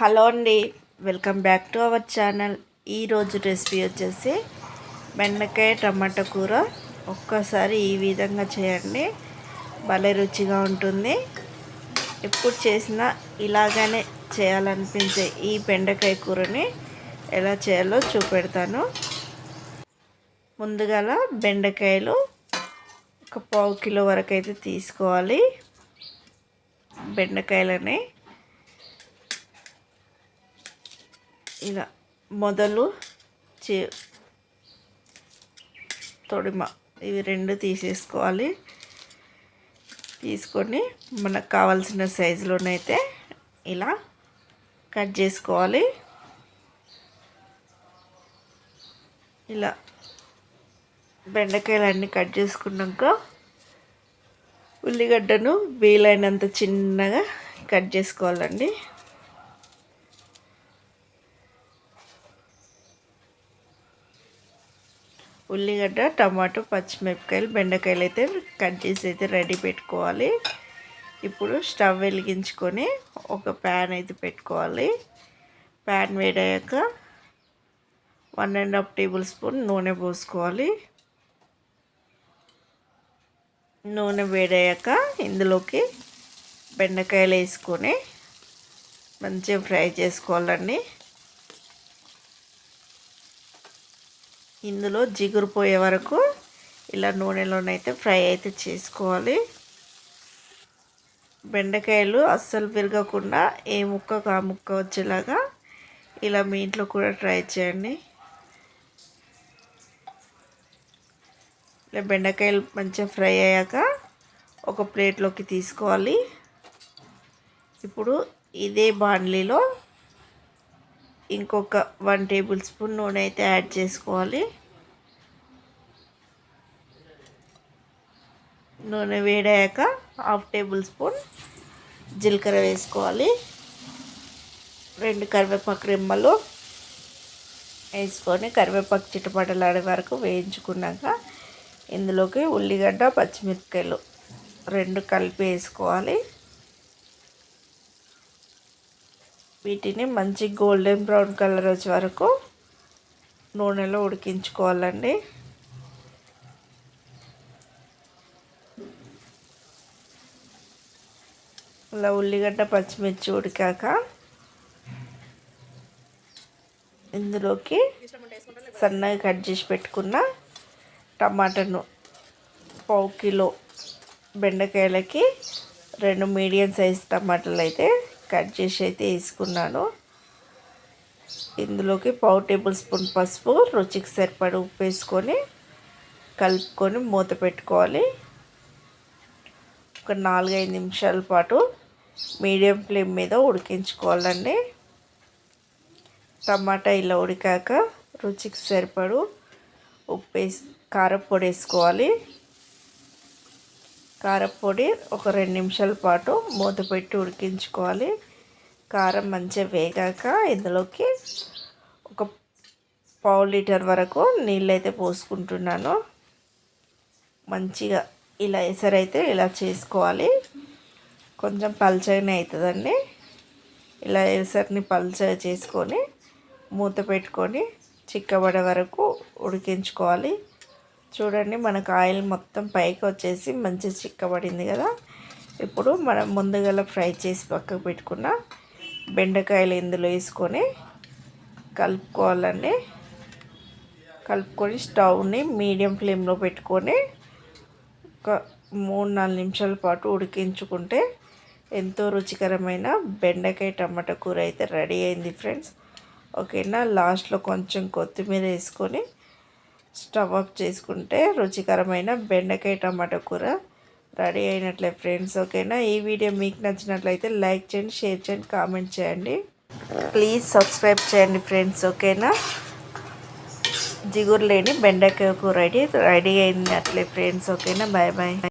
Hello అండి welcome back to our channel. ఈరోజు recipe వచ్చేసి బెండకాయ టమాటా కూర. ఒక్కసారి ఈ విధంగా చేయండి. భలే రుచిగా ఉంటుంది. ఎప్పుడు చేసినా ఇలాగనే చేయాలనిపించే ఈ బెండకాయ కూరని ఎలా చేయాలో చూపెడతాను. ముందుగా బెండకాయలు ఒక పావు కిలో వరకు అయితే తీసుకోవాలి. బెండకాయలని ఇలా మొదలు చే తొడిమ ఇవి రెండు తీసేసుకోవాలి. తీసుకొని మనకు కావాల్సిన సైజులోనైతే ఇలా కట్ చేసుకోవాలి. ఇలా బెండకాయలు అన్నీ కట్ చేసుకున్నాక ఉల్లిగడ్డను వీలైనంత చిన్నగా కట్ చేసుకోవాలండి. ఉల్లిగడ్డ టమాటో పచ్చిమిరపకాయలు బెండకాయలు అయితే కట్ చేసి అయితే రెడీ పెట్టుకోవాలి. ఇప్పుడు స్టవ్ వెలిగించుకొని ఒక ప్యాన్ అయితే పెట్టుకోవాలి. ప్యాన్ వేడయ్యాక one and half table spoon నూనె పోసుకోవాలి. నూనె వేడయ్యాక ఇందులోకి బెండకాయలు వేసుకొని మంచిగా ఫ్రై చేసుకోవాలండి. ఇందులో జిగురు పోయే వరకు ఇలా నూనెలోనైతే ఫ్రై అయితే చేసుకోవాలి. బెండకాయలు అస్సలు విరగకుండా ఏ ముక్క కా ముక్క వచ్చేలాగా ఇలా మీ ఇంట్లో కూడా ట్రై చేయండి. ఇలా బెండకాయలు మంచిగా ఫ్రై అయ్యాక ఒక ప్లేట్లోకి తీసుకోవాలి. ఇప్పుడు ఇదే బాండ్లీలో ఇంకొక వన్ టేబుల్ స్పూన్ నూనె అయితే యాడ్ చేసుకోవాలి. నూనె వేడాక హాఫ్ టేబుల్ స్పూన్ జీలకర్ర వేసుకోవాలి. రెండు కరివేపాకు రెమ్మలు వేసుకొని కరివేపాకు చిటపటలాడే వరకు వేయించుకున్నాక ఇందులోకి ఉల్లిగడ్డ పచ్చిమిరపకాయలు రెండు కలిపి వేసుకోవాలి. వీటిని మంచి గోల్డెన్ బ్రౌన్ కలర్ వచ్చే వరకు నూనెలో ఉడికించుకోవాలండి. అలా ఉల్లిగడ్డ పచ్చిమిర్చి ఉడికాక ఇందులోకి సన్నగా కట్ చేసి పెట్టుకున్న టమాటాను పావు కిలో బెండకాయలకి రెండు మీడియం సైజ్ టమాటాలు అయితే కట్ చేసి అయితే వేసుకున్నాను. ఇందులోకి పావు టేబుల్ స్పూన్ పసుపు రుచికి సరిపడి ఉప్పు వేసుకొని కలుపుకొని మూత పెట్టుకోవాలి. ఒక నాలుగైదు నిమిషాల పాటు మీడియం ఫ్లేమ్ మీద ఉడికించుకోవాలండి. టమాటా ఇలా ఉడికాక రుచికి సరిపడు ఉప్పు వేసి కారపొడి వేసుకోవాలి. కారపొడి ఒక రెండు నిమిషాల పాటు మూత పెట్టి ఉడికించుకోవాలి. కారం మంచిగా వేగాక ఇందులోకి ఒక పావు లీటర్ వరకు నీళ్ళు అయితే పోసుకుంటున్నాను. మంచిగా ఇలా ఎసరైతే ఇలా చేసుకోవాలి. కొంచెం పల్చగానే అవుతుందండి. ఇలా ఎసరిని పల్చగా చేసుకొని మూత పెట్టుకొని చిక్కబడే వరకు ఉడికించుకోవాలి. చూడండి మనకు ఆయిల్ మొత్తం పైకి వచ్చేసి మంచి చిక్కబడింది కదా. ఇప్పుడు మనం ముందుగా ఫ్రై చేసి పక్కకు పెట్టుకున్న బెండకాయలు ఇందులో వేసుకొని కలుపుకోవాలండి. కలుపుకొని స్టవ్ని మీడియం ఫ్లేమ్లో పెట్టుకొని ఒక మూడు నాలుగు నిమిషాల పాటు ఉడికించుకుంటే ఎంతో రుచికరమైన బెండకాయ టమాటా కూర అయితే రెడీ అయింది ఫ్రెండ్స్. ఓకేనా? లాస్ట్లో కొంచెం కొత్తిమీర వేసుకొని స్టవ్ ఆఫ్ చేసుకుంటే రుచికరమైన బెండకాయ టమాటా కూర రెడీ అయినట్లే ఫ్రెండ్స్ ఓకేనా? ఈ వీడియో మీకు నచ్చినట్లయితే లైక్ చేయండి షేర్ చేయండి కామెంట్ చేయండి. ప్లీజ్ సబ్స్క్రైబ్ చేయండి ఫ్రెండ్స్ ఓకేనా? జిగురు లేని బెండకాయ కూర రెడీ రెడీ అయినట్లే ఫ్రెండ్స్ ఓకేనా? Bye bye.